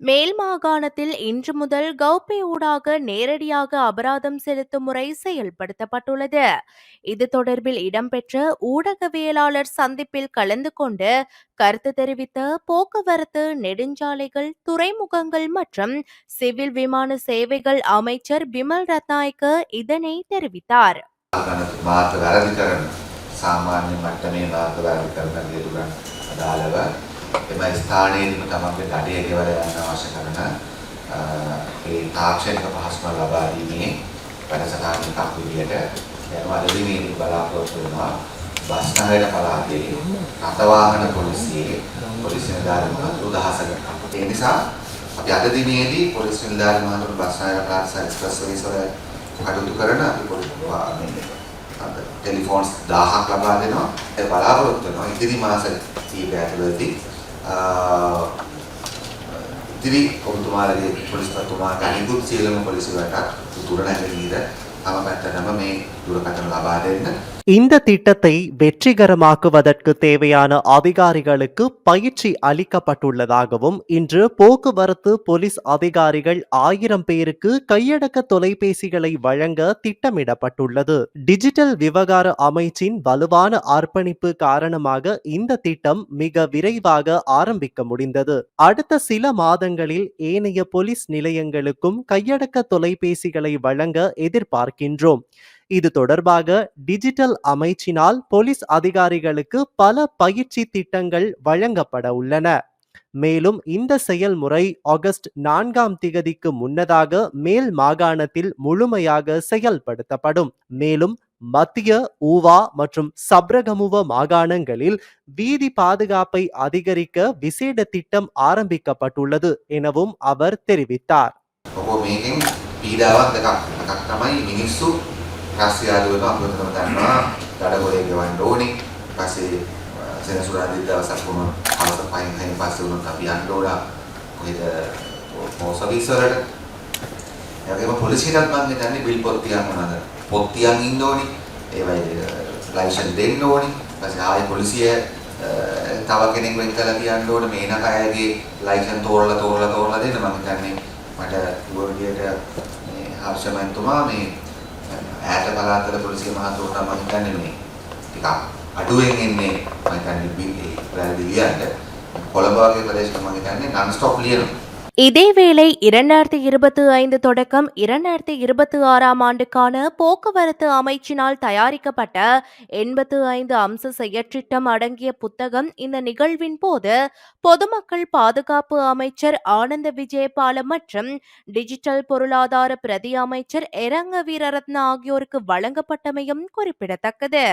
மேல் மாகாணத்தில் இன்று முதல் கௌபே ஊடாக நேரடியாக அபராதம் செலுத்தும் முறை செயல்படுத்தப்பட்டுள்ளது. இது தொடர்பில் இடம்பெற்ற ஊடகவியலாளர் சந்திப்பில் கலந்து கொண்டு கருத்து தெரிவித்த போக்குவரத்து நெடுஞ்சாலைகள் துறைமுகங்கள் மற்றும் சிவில் விமான சேவைகள் அமைச்சர் பிமல் ரத்நாயக்க இதனை தெரிவித்தார். சாமானிய மட்டமே කරන සාමාන්‍ය මට්ටමේ මාර්ග වැරදි කරන දේරුවන් අදාළව එම ස්ථානයේදීම තමන්ගේ දඩය ගෙවල යන්න අවශ්‍ය කරන ඒ තාක්ෂණික පහසුකම් ලබා දීමේ වැඩසටහන එකක් විදිහට දැන් අද දිනේදී බලාපොරොත්තු වෙනවා බස්නහර පළාතේ රථවාහන පොලිසියේ පොලිස් නිලධාරීන් මහතුරු දහසකට. ඒ නිසා අපි අද දිනේදී පොලිස් නිලධාරීන් මහතුරු බස්නහර පළාත එක්ස්ප්‍රස් සර්විස් වල කටයුතු කරන අපි පොලිස් ටෙලිෆෝන්ස් 1000ක් ලබා දෙනවා. ඒ බලාපොරොත්තු වෙනවා ඉදිරි මාස කීපය ඇතුළතදී ඉදිරි ඔබතුමාලගේ පොලිස්පතිතුමාට අනිකුත් සියලුම පොලිස් වලට උතුර නැගෙනහිර තම පැත්තටම මේ දුරකථන ලබා දෙන්න இந்த திட்டத்தை வெற்றிகரமாக்குவதற்கு தேவையான அதிகாரிகளுக்கு பயிற்சி அளிக்கப்பட்டுள்ளதாகவும் இன்று போக்குவரத்து போலீஸ் அதிகாரிகள் ஆயிரம் பேருக்கு கையடக்க தொலைபேசிகளை வழங்க திட்டமிடப்பட்டுள்ளது டிஜிட்டல் விவகார அமைச்சின் வலுவான அர்ப்பணிப்பு காரணமாக இந்த திட்டம் மிக விரைவாக ஆரம்பிக்க முடிந்தது அடுத்த சில மாதங்களில் ஏனைய போலீஸ் நிலையங்களுக்கும் கையடக்க தொலைபேசிகளை வழங்க எதிர்பார்க்கின்றோம் இது தொடர்பாக டிஜிட்டல் அமைச்சினால் போலீஸ் அதிகாரிகளுக்கு பல பயிற்சி திட்டங்கள் வழங்கப்பட உள்ளன. மேலும் இந்த செயல்முறை ஆகஸ்ட் நான்காம் திகதிக்கு முன்னதாக மேல் மாகாணத்தில் முழுமையாக செயல்படுத்தப்படும். மேலும் மத்திய ஊவா மற்றும் சப்ரகமுவ மாகாணங்களில் வீதி பாதுகாப்பை அதிகரிக்க விசேட திட்டம் ஆரம்பிக்கப்பட்டுள்ளது எனவும் அவர் தெரிவித்தார். ඔබ මේකෙන් පීඩාවක් දෙකක් එකක් තමයි මිනිස්සු රස්සියාදුවක අපතම දන්නවා දඩගොඩේ ගෙවන්න ඕනේ. ඊපස්සේ සෙනසුරාදා දවසක් වුණ හවස පහින් හයින් පස්සේ උනත් අපි යන්න ඕන. කොහෙද? පොස්ට් ඔෆිස් වලට. ඒ වගේම පොලිසියටත් මම හිතන්නේ බිල් පොත් තියන්න ඕනද? පොත් තියන් ඉන්න ඕනේ. ඒවයි ලයිසන් දෙන්න ඕනේ. ඊපස්සේ ආයේ පොලිසිය තව කෙනෙක් වෙන් කරලා තියන්න ඕනේ. මේනක අයගේ ලයිසන් තෝරලා තෝරලා තෝරලා දෙන්න. මම හිතන්නේ මට කිව්ව විදියට මේ හර්ෂමන්තුමා මේ ඈත පළාතල පොලිසිය මහතුරුට මම හිතන්නේ මේ. ටිකක් අඩුවෙන් එන්නේ මම හිතන්නේ බිල් වැරදි ලියන්න. කොළඹ වගේ ප්‍රදේශවල මම හිතන්නේ නන් ස්ටොප් ලියනවා. இதேவேளை இரண்டாயிரத்தி இருபத்தி ஐந்து தொடக்கம் இரண்டாயிரத்தி இருபத்தி ஆறாம் ஆண்டுக்கான போக்குவரத்து அமைச்சினால் தயாரிக்கப்பட்ட எண்பத்து ஐந்து அம்ச செயற்றிட்டம் அடங்கிய புத்தகம் இந்த நிகழ்வின் போது பொதுமக்கள் பாதுகாப்பு அமைச்சர் ஆனந்த விஜயபால மற்றும் டிஜிட்டல் பொருளாதார பிரதி அமைச்சர் எரங்க வீரரத்ன ஆகியோருக்கு வழங்கப்பட்டமையும் குறிப்பிடத்தக்கது.